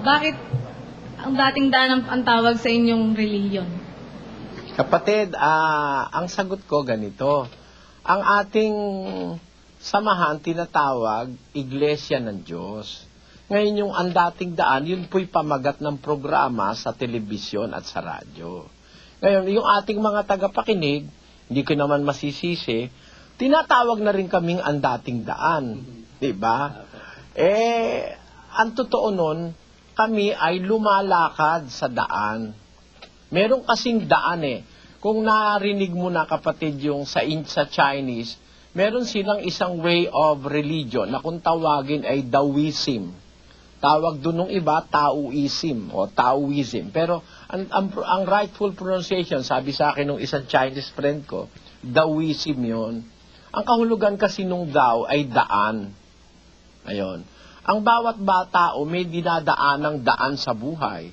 Bakit ang dating daan ang, tawag sa inyong reliyon? Kapatid, ah, ang sagot ko ganito. Ang ating samahan tinatawag Iglesia ng Diyos. Ngayon yung ang dating daan, yun po'y pamagat ng programa sa telebisyon at sa radyo. Ngayon, yung ating mga tagapakinig, hindi ko naman masisisi, tinatawag na rin kaming ang dating daan. Di ba? Eh, ang totoo nun, kami ay lumalakad sa daan. Meron kasing daan eh. Kung narinig mo na kapatid yung sa, sa Chinese, meron silang isang way of religion na kung tawagin ay Taoism. Tawag doon ng iba, Taoism o Taoism. Pero ang, ang, ang rightful pronunciation, sabi sa akin ng isang Chinese friend ko, Taoism yon. Ang kahulugan kasi nung Dao ay daan. Ayon. Ang bawat bata o may dinadaan ng daan sa buhay.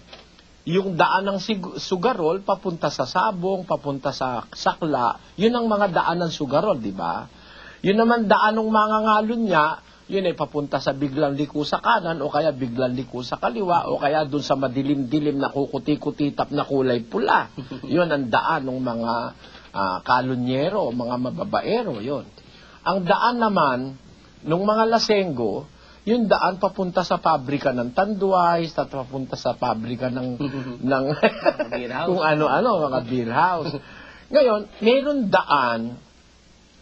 Yung daan ng sugarol, papunta sa sabong, papunta sa sakla, yun ang mga daan ng sugarol, di ba? Yun naman daan ng mga ngalon niya, yun ay papunta sa biglang liko sa kanan o kaya biglang liko sa kaliwa o kaya dun sa madilim-dilim na kukuti-kutitap na kulay pula. yun ang daan ng mga ah, kalunyero, mga mababaero, yun. Ang daan naman, nung mga lasenggo, yung daan papunta sa pabrika ng tanduay, at papunta sa pabrika ng, ng Beer house. kung ano-ano, mga beer house. Ngayon, mayroon daan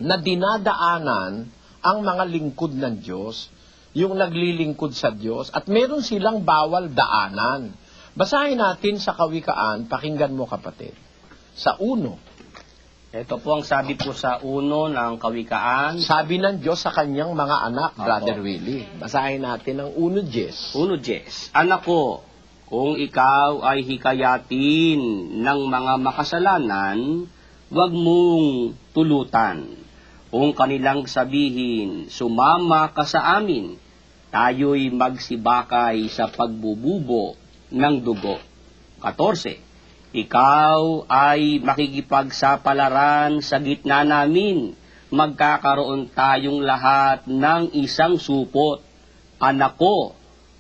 na dinadaanan ang mga lingkod ng Diyos, yung naglilingkod sa Diyos, at meron silang bawal daanan. Basahin natin sa Kawikaan, pakinggan mo kapatid. Sa uno, Ito po ang sabi po sa uno ng kawikaan. sabi ng Diyos sa kanyang mga anak, Apo. Brother Willie. Basahin natin ang uno, Jess. Uno, Jess. Anak ko, kung ikaw ay hikayatin ng mga makasalanan, huwag mong tulutan. Kung kanilang sabihin, sumama ka sa amin, tayo'y magsibakay sa pagbububo ng dugo. 14. Ikaw ay makikipagsapalaran sa gitna namin. Magkakaroon tayong lahat ng isang supot. Anak ko,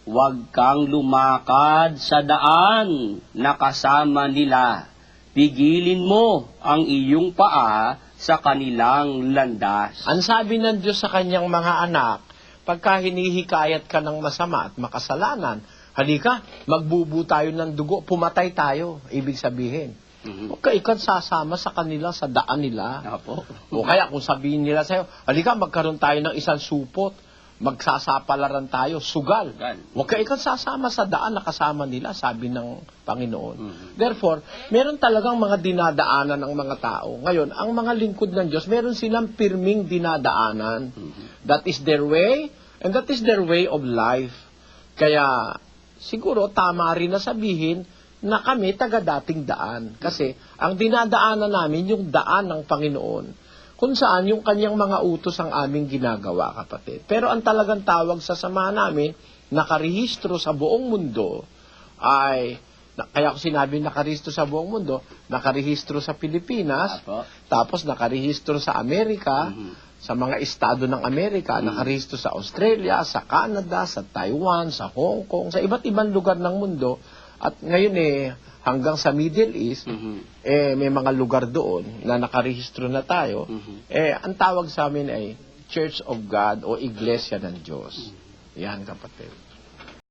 huwag kang lumakad sa daan na kasama nila. Pigilin mo ang iyong paa sa kanilang landas. Ang sabi ng Diyos sa kanyang mga anak, pagka hinihikayat ka ng masama at makasalanan, halika, magbubu tayo ng dugo, pumatay tayo, ibig sabihin. Mhm. Huwag ka ikaw sasama sa kanila, sa daan nila. Apo. O kaya kung sabihin nila sa'yo, halika, magkaroon tayo ng isang supot, magsasapalaran tayo, sugal. Huwag ka ikaw sasama sa daan na kasama nila, sabi ng Panginoon. Mhm. Therefore, meron talagang mga dinadaanan ng mga tao. Ngayon, ang mga lingkod ng Diyos, meron silang pirming dinadaanan. Mhm. That is their way, and that is their way of life. Kaya, siguro, tama rin na sabihin na kami taga-dating daan. Kasi, ang dinadaanan namin, yung daan ng Panginoon, kung saan yung kanyang mga utos ang aming ginagawa, kapatid. Pero ang talagang tawag sa samahan namin, nakarehistro sa buong mundo, ay, na, kaya ko sinabi nakarehistro sa buong mundo, nakarehistro sa Pilipinas, Apo. tapos nakarehistro sa Amerika, Mhm. Sa mga estado ng Amerika, nakarehistro sa Australia, sa Canada, sa Taiwan, sa Hong Kong, sa iba't ibang lugar ng mundo. At ngayon eh, hanggang sa Middle East, Mhm. eh, may mga lugar doon na nakarehistro na tayo. Mhm. Eh, ang tawag sa amin ay Church of God o Iglesia ng Diyos. Yan, kapatid.